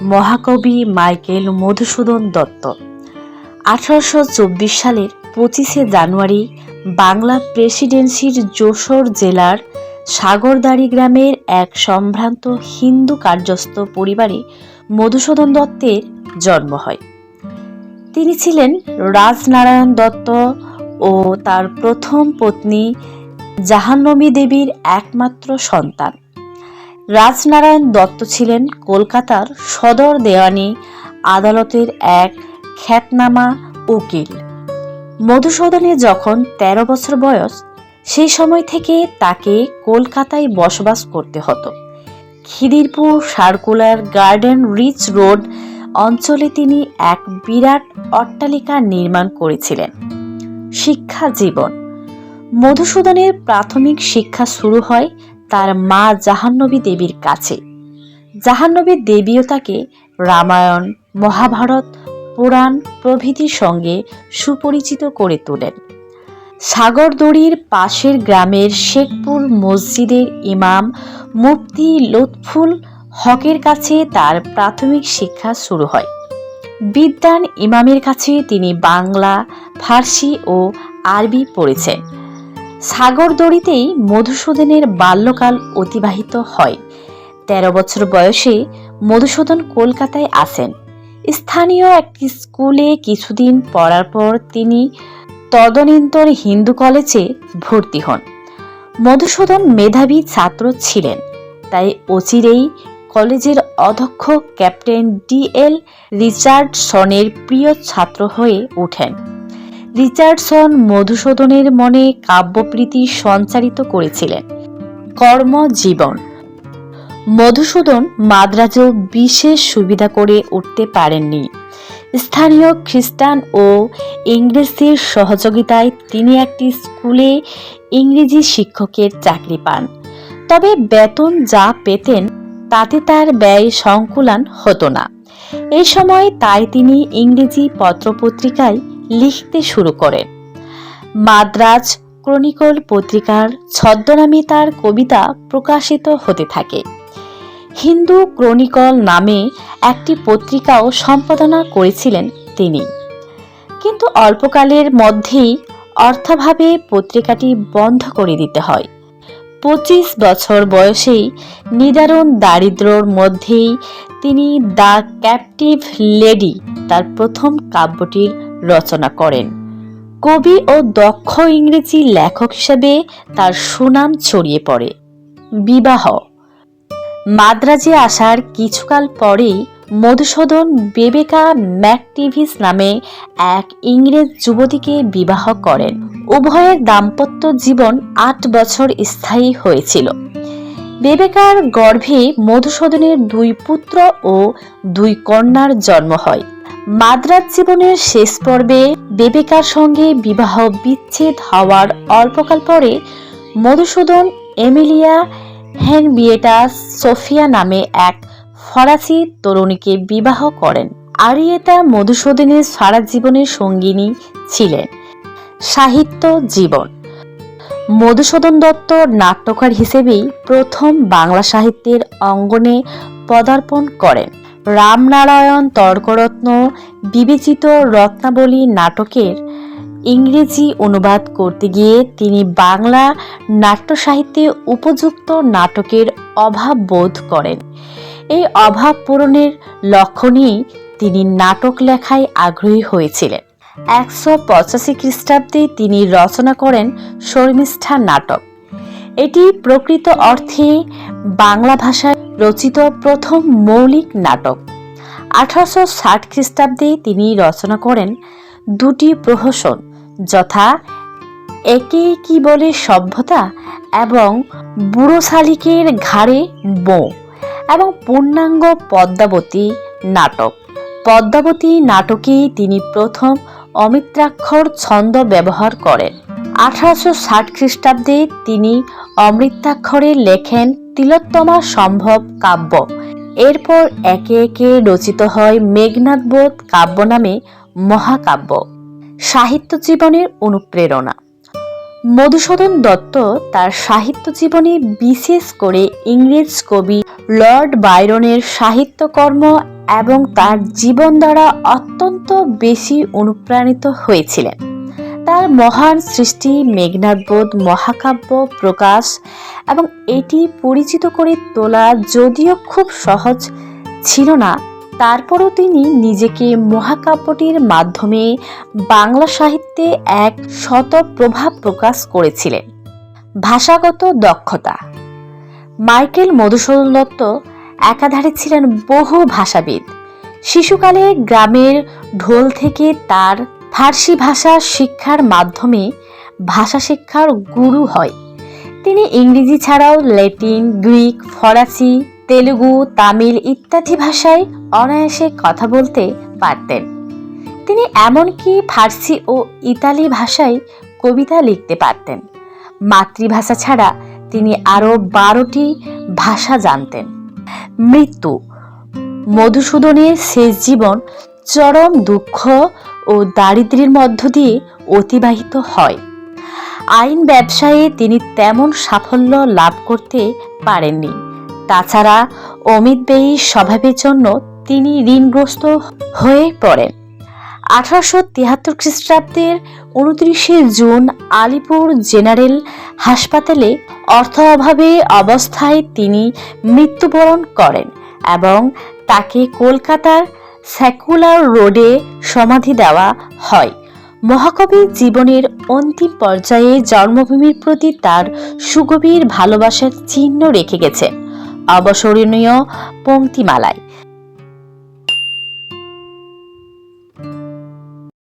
মহাকবি মাইকেল মধুসূদন দত্ত। আঠারোশো চব্বিশ সালের পঁচিশে জানুয়ারি বাংলা প্রেসিডেন্সির যশোর জেলার সাগরদাড়ি গ্রামের এক সম্ভ্রান্ত হিন্দু কার্যস্থ পরিবারে মধুসূদন দত্তের জন্ম হয়। তিনি ছিলেন রাজনারায়ণ দত্ত ও তার প্রথম পত্নী জাহান্নবী দেবীর একমাত্র সন্তান। রাজনারায়ণ দত্ত ছিলেন কলকাতার সদর দেওয়ানি আদালতের এক খ্যাতনামা উকিল। মধুসূদনের যখন ১৩ বছর বয়স, সেই সময় থেকে তাকে কলকাতায় বসবাস করতে হতো। Khidirpur circular garden reach road অঞ্চলে তিনি এক বিরাট অট্টালিকা নির্মাণ করেছিলেন। শিক্ষা জীবন। মধুসূদনের প্রাথমিক শিক্ষা শুরু হয় তার মা জাহান্নবী দেবীর কাছে। জাহান্নবী দেবীও তাকে রামায়ণ, মহাভারত, পুরাণ প্রভৃতির সঙ্গে সুপরিচিত করে তোলেন। সাগরদড়ির পাশের গ্রামের শেখপুর মসজিদের ইমাম মুফতি লুৎফুল হকের কাছে তার প্রাথমিক শিক্ষা শুরু হয়। বিদ্যান ইমামের কাছে তিনি বাংলা, ফার্সি ও আরবি পড়েছেন। সাগরদড়িতেই মধুসূদনের বাল্যকাল অতিবাহিত হয়। তেরো বছর বয়সে মধুসূদন কলকাতায় আসেন। স্থানীয় একটি স্কুলে কিছুদিন পড়ার পর তিনি তদনীন্তর হিন্দু কলেজে ভর্তি হন। মধুসূদন মেধাবী ছাত্র ছিলেন, তাই অচিরেই কলেজের অধ্যক্ষ ক্যাপ্টেন ডি এল রিচার্ডসনের প্রিয় ছাত্র হয়ে ওঠেন। রিচার্ডসন মধুসূদনের মনে কাব্যপ্রীতি সঞ্চারিত করেছিলেন। কর্মজীবন। মধুসূদন মাদ্রাজেও বিশেষ সুবিধা করে উঠতে পারেননি। স্থানীয় খ্রিস্টান ও ইংরেজদের সহযোগিতায় তিনি একটি স্কুলে ইংরেজি শিক্ষকের চাকরি পান। তবে বেতন যা পেতেন, তাতে তার ব্যয় সংকুলান হতো না। এই সময় তাই তিনি ইংরেজি পত্রপত্রিকায় লিখতে শুরু করেন মাদ্রাজ ক্রনিকল পত্রিকার ছদ্মনামে তার কবিতা প্রকাশিত হতে থাকে। হিন্দু ক্রনিকল নামে একটি পত্রিকাও সম্পাদনা করেছিলেন তিনি। কিন্তু অল্পকালের মধ্যেই অর্থাভাবে পত্রিকাটি বন্ধ করে দিতে হয়। পঁচিশ বছর বয়সেই নিদারুণ দারিদ্র্যর মধ্যেই তিনি দ্য ক্যাপটিভ লেডি তার প্রথম কাব্যটির রচনা করেন। কবি ও দক্ষ ইংরেজি লেখক হিসেবে তার সুনাম ছড়িয়ে পড়ে। বিবাহ। মাদ্রাজে আসার কিছুকাল পরেই মধুসূদন বেবেকা ম্যাকটিভিস নামে এক ইংরেজ যুবতীকে বিবাহ করেন। উভয়ের দাম্পত্য জীবন আট বছর স্থায়ী হয়েছিল। বেবেকার গর্ভে মধুসূদনের দুই পুত্র ও দুই কন্যার জন্ম হয়। মাদ্রাজ জীবনের শেষ পর্বে বেবেকার সঙ্গে বিবাহ বিচ্ছেদ হওয়ার অল্পকাল পরে মধুসূদন এমিলিয়া হেনবিয়েটা সোফিয়া নামে এক ফরাসি তরুণীকে বিবাহ করেন। আরিয়েতা মধুসূদনের সারা জীবনের সঙ্গিনী ছিলেন। সাহিত্য জীবন। মধুসূদন দত্ত নাট্যকার হিসেবেই প্রথম বাংলা সাহিত্যের অঙ্গনে পদার্পণ করেন। রামনারায়ণ তর্করত্ন, বিবেচিত রত্নাবলী নাটকের ইংরেজি অনুবাদ করতে গিয়ে তিনি বাংলা নাট্য সাহিত্যে উপযুক্ত নাটকের অভাব বোধ করেন। এই অভাব পূরণের লক্ষ্য নিয়েই তিনি নাটক লেখায় আগ্রহী হয়েছিলেন। একশো পঁচাশি খ্রিস্টাব্দে তিনি রচনা করেন শর্মিষ্ঠা নাটক। এটি প্রকৃত অর্থে বাংলা ভাষায় রচিত প্রথম মৌলিক নাটক। আঠারোশো ষাট খ্রিস্টাব্দে তিনি রচনা করেন দুটি প্রহসন, যথা একে কি বলে সভ্যতা এবং বুড়ো শালিকের ঘাড়ে বো এবং পূর্ণাঙ্গ পদ্মাবতী নাটক। পদ্মাবতী নাটকেই তিনি প্রথম অমিত্রাক্ষর ছন্দ ব্যবহার করেন। আঠারোশো ষাট খ্রিস্টাব্দে তিনি অমৃতাক্ষরে লেখেন তিলোত্তমা সম্ভব কাব্য। এরপর একে একে রচিত হয় মেঘনাথবোধ কাব্য নামে মহাকাব্য। সাহিত্য জীবনের অনুপ্রেরণা। মধুসূদন দত্ত তার সাহিত্য জীবনে বিশেষ করে ইংরেজ কবি লর্ড বাইরনের সাহিত্যকর্ম এবং তার জীবন দ্বারা অত্যন্ত বেশি অনুপ্রাণিত হয়েছিলেন। তার মহান সৃষ্টি, মেঘনাদবোধ, মহাকাব্য, প্রকাশ এবং এটি পরিচিত করে তোলা যদিও খুব সহজ ছিল না, তারপরও তিনি নিজেকে মহাকাব্যটির মাধ্যমে বাংলা সাহিত্যে এক শত প্রভাব প্রকাশ করেছিলেন। ভাষাগত দক্ষতা মাইকেল মধুসূদন দত্ত একাধারে ছিলেন বহু ভাষাবিদ। শিশুকালে গ্রামের ঢোল থেকে তার ফার্সি ভাষা শিক্ষার মাধ্যমে ভাষা শিক্ষার গুরু হয়। তিনি ইংরেজি ছাড়াও ল্যাটিন, গ্রিক, ফরাসি, তেলুগু, তামিল ইত্যাদি ভাষায় অনায়াসে কথা বলতে পারতেন। তিনি এমনকি ফার্সি ও ইতালি ভাষায় কবিতা লিখতে পারতেন। মাতৃভাষা ছাড়া তিনি আরও বারোটি ভাষা জানতেন। মৃত্যু, মধুসূদনের শেষ জীবন চরম দুঃখ ও দারিদ্র্যের মধ্য দিয়ে অতিবাহিত হয়। আইন ব্যবসায়ে তিনি তেমন সাফল্য লাভ করতে পারেননি। তাছাড়া অমিত বেয়ী স্বভাবের জন্য তিনি ঋণগ্রস্ত হয়ে পড়েন। আঠারোশো তিয়াত্তর খ্রিস্টাব্দের উনত্রিশে জুন আলিপুর জেনারেল হাসপাতালে অর্থ অভাবে অবস্থায় তিনি মৃত্যুবরণ করেন এবং তাকে কলকাতার স্যাকুলার রোডে সমাধি দেওয়া হয়। মহাকবির জীবনের অন্তিম পর্যায়ে জন্মভূমির প্রতি তার সুগভীর ভালোবাসার চিহ্ন রেখে গেছে। অবসরণীয় পংক্তিমালায়